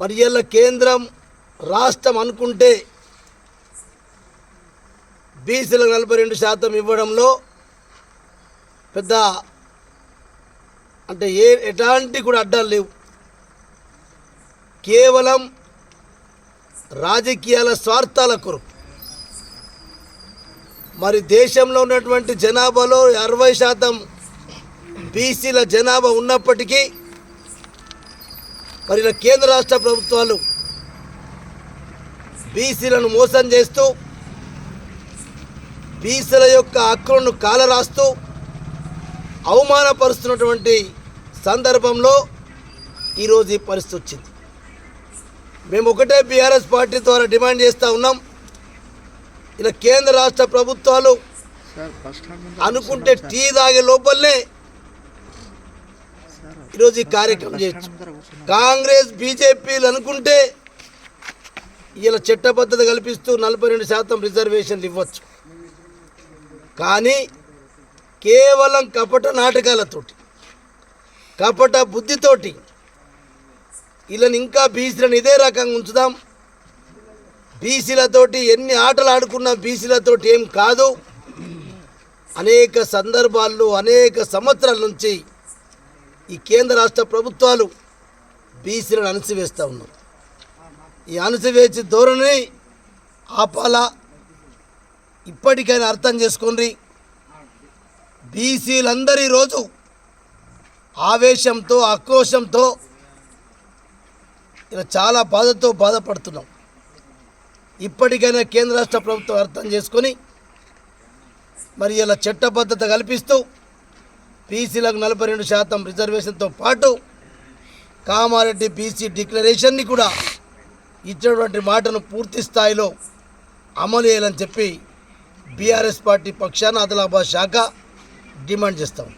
మరి ఇలా కేంద్రం రాష్ట్రం అనుకుంటే బీసీలకు నలభై రెండు శాతం ఇవ్వడంలో పెద్ద అంటే ఏ ఎలాంటి కూడా అడ్డాలు లేవు. కేవలం రాజకీయాల స్వార్థాల కొరకు. మరి దేశంలో ఉన్నటువంటి జనాభాలో అరవై శాతం బీసీల జనాభా ఉన్నప్పటికీ మరి ఇలా కేంద్ర రాష్ట్ర ప్రభుత్వాలు బీసీలను మోసం చేస్తూ బీసీల యొక్క హక్కులను కాలరాస్తూ అవమానపరుస్తున్నటువంటి సందర్భంలో ఈరోజు ఈ పరిస్థితి వచ్చింది. మేము ఒకటే బీఆర్ఎస్ పార్టీ ద్వారా డిమాండ్ చేస్తూ ఉన్నాం. ఇలా కేంద్ర రాష్ట్ర ప్రభుత్వాలు అనుకుంటే టీ తాగే లోపలనే ఈరోజు ఈ కార్యక్రమం చేయొచ్చు. కాంగ్రెస్ బీజేపీలు అనుకుంటే ఇలా చట్టబద్ధత కల్పిస్తూ నలభై రెండు శాతం రిజర్వేషన్లు ఇవ్వచ్చు. కానీ కేవలం కపట నాటకాలతోటి కపట బుద్ధితోటి వీళ్ళని ఇంకా బీసీలను ఇదే రకంగా ఉంచుదాం. బీసీలతోటి ఎన్ని ఆటలు ఆడుకున్నా బీసీలతోటి ఏం కాదు. అనేక సందర్భాల్లో అనేక సంవత్సరాల నుంచి ఈ కేంద్ర రాష్ట్ర ప్రభుత్వాలు బీసీలను అణచివేస్తూ ఉన్నారు. ఈ అణచివేసి ధోరణి ఆపాలా? ఇప్పటికైనా అర్థం చేసుకోండి. బీసీలందరి రోజు ఆవేశంతో ఆక్రోశంతో ఇలా చాలా బాధతో బాధపడుతున్నాం. ఇప్పటికైనా కేంద్ర రాష్ట్ర ప్రభుత్వం అర్థం చేసుకొని మరి ఇలా చట్టబద్ధత కల్పిస్తూ బీసీలకు నలభై రెండు శాతం రిజర్వేషన్తో పాటు కామారెడ్డి బీసీ డిక్లరేషన్ని కూడా ఇచ్చినటువంటి మాటను పూర్తి స్థాయిలో అమలు చేయాలని చెప్పి బీఆర్ఎస్ పార్టీ పక్షాన ఆదిలాబాద్ శాఖ డిమాండ్ చేస్తాం